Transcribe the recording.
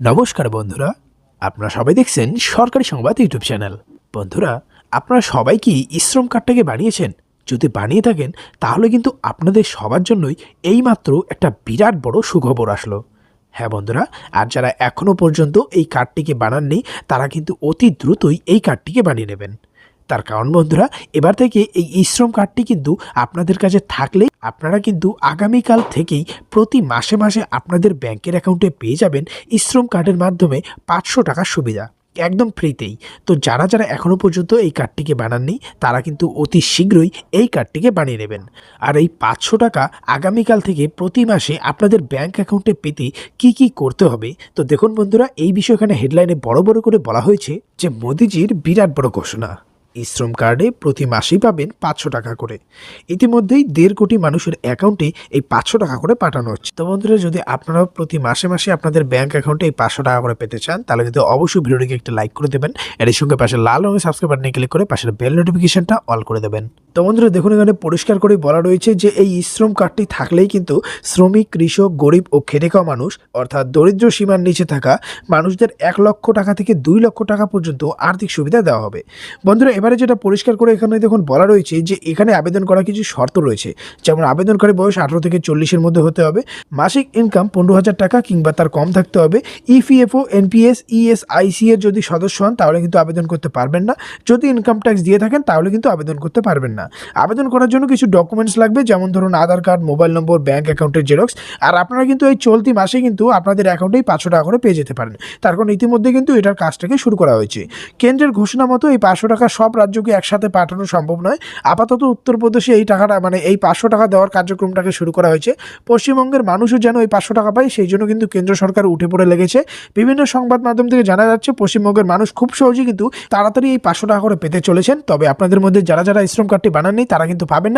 নমস্কার বন্ধুরা, আপনারা সবাই দেখছেন সরকারি সংবাদ ইউটিউব চ্যানেল। বন্ধুরা, আপনারা সবাই কি ইশ্রম কার্ডটাকে বানিয়েছেন? যদি বানিয়ে থাকেন, তাহলে কিন্তু আপনাদের সবার জন্যই এইমাত্র একটা বিরাট বড় সুখবর আসলো। হ্যাঁ বন্ধুরা, আর যারা এখনও পর্যন্ত এই কার্ডটিকে বানাননি, তারা কিন্তু অতি দ্রুতই এই কার্ডটিকে বানিয়ে নেবেন। তার কারণ বন্ধুরা, এবার থেকে এই ইশ্রম কার্ডটি কিন্তু আপনাদের কাছে থাকলেই আপনারা কিন্তু আগামীকাল থেকেই প্রতি মাসে মাসে আপনাদের ব্যাংকের অ্যাকাউন্টে পেয়ে যাবেন ইশ্রম কার্ডের মাধ্যমে পাঁচশো টাকার সুবিধা, একদম ফ্রিতেই। তো যারা যারা এখনও পর্যন্ত এই কার্ডটিকে বানাননি, তারা কিন্তু অতি শীঘ্রই এই কার্ডটিকে বানিয়ে নেবেন। আর এই পাঁচশো টাকা আগামীকাল থেকে প্রতি মাসে আপনাদের ব্যাংক অ্যাকাউন্টে পেতে কি কি করতে হবে, তো দেখুন বন্ধুরা, এই বিষয়ে এখানে হেডলাইনে বড় বড় করে বলা হয়েছে যে মোদিজির বিরাট বড় ঘোষণা। ইশ্রম কার্ডে প্রতি মাসেই পাবেন পাঁচশো টাকা করে। ইতিমধ্যেই দেড় কোটি মানুষের অ্যাকাউন্টে এই পাঁচশো টাকা করে পাঠানো হচ্ছে। তো বন্ধুরা, যদি আপনারাও প্রতি মাসে মাসে আপনাদের ব্যাঙ্ক অ্যাকাউন্টে এই পাঁচশো টাকা করে পেতে চান, তাহলে কিন্তু অবশ্যই ভিডিওটিকে একটা লাইক করে দেবেন। এর সঙ্গে পাশে লাল রঙের সাবস্ক্রাইব বাটনে ক্লিক করে পাশের বেল নোটিফিকেশনটা অল করে দেবেন। তো বন্ধুরা, দেখুন এখানে পরিষ্কার করে বলা রয়েছে যে এই শ্রম কার্ডটি থাকলেই কিন্তু শ্রমিক, কৃষক, গরিব ও খেটে খাওয়া মানুষ, অর্থাৎ দরিদ্র সীমার নিচে থাকা মানুষদের এক লক্ষ টাকা থেকে দুই লক্ষ টাকা পর্যন্ত আর্থিক সুবিধা দেওয়া হবে। বন্ধুরা, এবারে যেটা পরিষ্কার করে এখানে দেখুন বলা রয়েছে যে এখানে আবেদন করার কিছু শর্ত রয়েছে। যেমন আবেদনকারী বয়স আঠারো থেকে চল্লিশের মধ্যে হতে হবে, মাসিক ইনকাম পনেরো হাজার টাকা কিংবা তার কম থাকতে হবে। ইপিএফও এনপিএস ইএসআইসি এর যদি সদস্য হন, তাহলে কিন্তু আবেদন করতে পারবেন না। যদি ইনকাম ট্যাক্স দিয়ে থাকেন, তাহলে কিন্তু আবেদন করতে পারবেন না। আবেদন করার জন্য কিছু ডকুমেন্টস লাগবে, যেমন ধরুন Aadhaar card mobile number bank অ্যাকাউন্টের জেরক্স আর আপনারা কিন্তু এই চলতি মাসে কিন্তু আপনাদের অ্যাকাউন্টেই পাঁচশো টাকা করে পেয়ে যেতে পারেন। তার কারণ ইতিমধ্যে কিন্তু এটার কাজটাকে শুরু করা হয়েছে। কেন্দ্রের ঘোষণা মতো এই পাঁচশো টাকা সব রাজ্যকে একসাথে পাঠানো সম্ভব নয়। আপাতত উত্তরপ্রদেশে এই টাকাটা মানে এই পাঁচশো টাকা দেওয়ার কার্যক্রমটাকে শুরু করা হয়েছে। পশ্চিমবঙ্গের মানুষও যেন এই পাঁচশো টাকা পায়, সেই জন্য কিন্তু কেন্দ্র সরকার উঠে পড়ে লেগেছে। বিভিন্ন সংবাদ মাধ্যম থেকে জানা যাচ্ছে, পশ্চিমবঙ্গের মানুষ খুব সহজেই কিন্তু তাড়াতাড়ি এই পাঁচশো টাকা করে পেতে চলেছেন। তবে আপনাদের মধ্যে যারা যারা শ্রম কার্ডটি বানাননি, তারা কিন্তু পাবেন না।